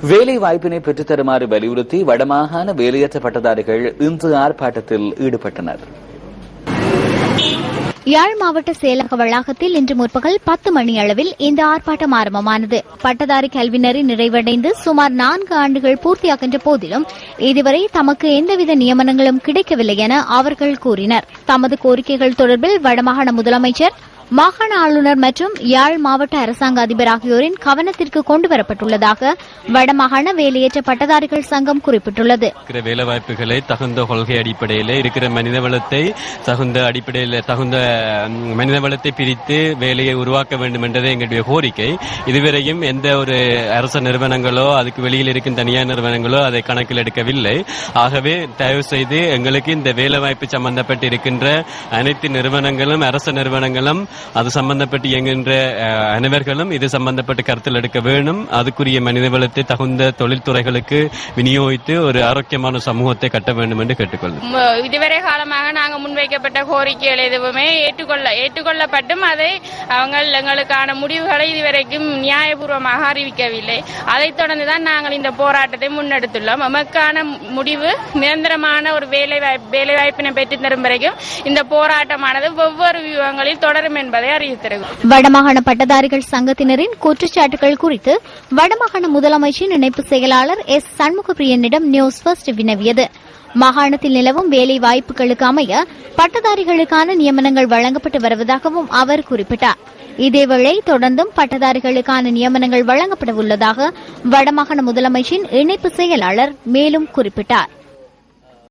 வேலை வாய்ப்பினை பெற்றுத்தருமாறு வலியுறுத்தி வடமாகாண வேலையற்ற பட்டதாரிகள் இன்று ஆர்ப்பாட்டத்தில் ஈடுபட்டனர். யாழ் மாவட்ட செயலக வளாகத்தில் இன்று முற்பகல் பத்து மணி அளவில் இந்த ஆர்ப்பாட்டம் ஆரம்பமானது. பட்டதாரி கல்வினரை நிறைவடைந்து சுமார் நான்கு ஆண்டுகள் பூர்த்தியாகின்ற போதிலும் இதுவரை தமக்கு எந்தவித நியமனங்களும் கிடைக்கவில்லை என அவர்கள் கூறினர். தமது கோரிக்கைகள் தொடர்பில் வடமாகாண முதலமைச்சர் மாகாண ஆளுநர் மற்றும் யாழ் மாவட்ட அரசாங்க அதிபர் ஆகியோரின் கவனத்திற்கு கொண்டுவரப்பட்டுள்ளதாக வடமாகாண வேலையேற்ற பட்டதாரிகள் சங்கம் குறிப்பிட்டுள்ளது. இருக்கிற வேலை வாய்ப்புகளை தகுந்த கொள்கை அடிப்படையில் இருக்கிற மனிதவளத்தை தகுந்த அடிப்படையில் தகுந்த மனிதவளத்தை மனித வளத்தை பிரித்து வேலையை உருவாக்க வேண்டும் என்றது எங்களுடைய கோரிக்கை. இதுவரையும் எந்த ஒரு அரச நிறுவனங்களோ அதுக்கு வெளியில் இருக்கும் தனியார் நிறுவனங்களோ அதை கணக்கில் எடுக்கவில்லை. ஆகவே தயவு செய்து எங்களுக்கு இந்த வேலை வாய்ப்பு சம்பந்தப்பட்டு இருக்கின்ற அனைத்து நிறுவனங்களும் அரசு நிறுவனங்களும் அது சம்பந்தப்பட்டு இயங்குகின்ற அனைவர்களும் இது சம்பந்தப்பட்டு கருத்தில் எடுக்க வேண்டும் அதுக்குரிய மனிதவளத்தை தகுந்த தொழில்துறைகளுக்கு விநியோகித்து ஒரு ஆரோக்கியமான சமூகத்தை கட்ட வேண்டும் என்று கேட்டுக்கொள்ளும் இதுவரை காலமாக நாங்கள் முன்வைக்கப்பட்ட கோரிக்கைகள் எதுவுமே ஏற்றுக்கொள்ள ஏற்றுக்கொள்ளப்பட்டும். அதை அவங்கள் எங்களுக்கான முடிவுகளை இதுவரைக்கும் நியாயபூர்வமாக அறிவிக்கவில்லை. அதைத் தொடர்ந்துதான் நாங்கள் இந்த போராட்டத்தை முன்னெடுத்துள்ளோம். நமக்கான முடிவு நிரந்தரமான ஒரு வேலை வாய்ப்பு வேலை வாய்ப்பினை பெற்று தரும் வரைக்கும் இந்த போராட்டமானது ஒவ்வொரு வியூகங்களில் தொடரும் என்பதை அறிவித்திருக்கிறோம் வடமாகாண பட்டதாரிகள் சங்கத்தினரின் குற்றச்சாட்டுகள் குறித்து வடமாகாண முதலமைச்சின் இணைப்பு செயலாளர் எஸ். சண்முகப்பிரியனிடம் நியூஸ் ஃபர்ஸ்ட் வினவியது. மாகாணத்தில் நிலவும் வேலை வாய்ப்புகளுக்கு அமைய பட்டதாரிகளுக்கான நியமனங்கள் வழங்கப்பட்டு வருவதாகவும் அவர் குறிப்பிட்டார். இதேவேளை தொடர்ந்தும் பட்டதாரிகளுக்கான நியமனங்கள் வழங்கப்பட உள்ளதாக வடமாகாண முதலமைச்சின் இணைப்பு செயலாளர் மேலும் குறிப்பிட்டார்.